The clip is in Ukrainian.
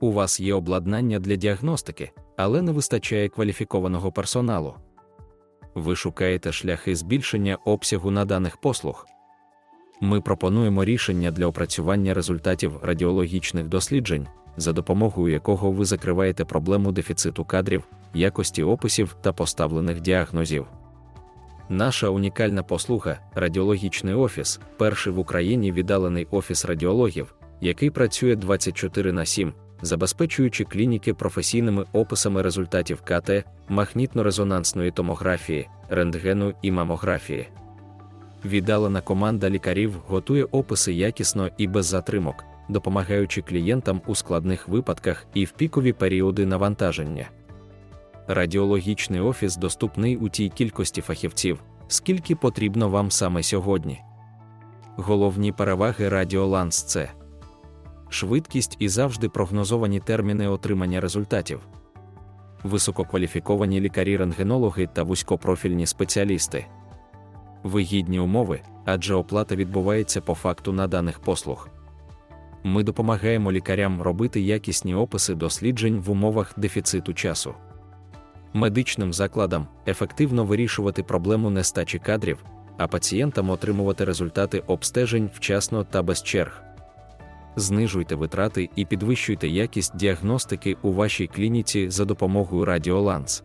У вас є обладнання для діагностики, але не вистачає кваліфікованого персоналу. Ви шукаєте шляхи збільшення обсягу наданих послуг. Ми пропонуємо рішення для опрацювання результатів радіологічних досліджень, за допомогою якого ви закриваєте проблему дефіциту кадрів, якості описів та поставлених діагнозів. Наша унікальна послуга радіологічний офіс, перший в Україні віддалений офіс радіологів, який працює 24 на 7, забезпечуючи клініки професійними описами результатів КТ, магнітно-резонансної томографії, рентгену і мамографії. Віддалена команда лікарів готує описи якісно і без затримок, допомагаючи клієнтам у складних випадках і в пікові періоди навантаження. Радіологічний офіс доступний у тій кількості фахівців, скільки потрібно вам саме сьогодні. Головні переваги Радіоланс це швидкість і завжди прогнозовані терміни отримання результатів, висококваліфіковані лікарі-рентгенологи та вузькопрофільні спеціалісти, вигідні умови, адже оплата відбувається по факту наданих послуг. Ми допомагаємо лікарям робити якісні описи досліджень в умовах дефіциту часу. Медичним закладам ефективно вирішувати проблему нестачі кадрів, а пацієнтам отримувати результати обстежень вчасно та без черг. Знижуйте витрати і підвищуйте якість діагностики у вашій клініці за допомогою Радіоланс.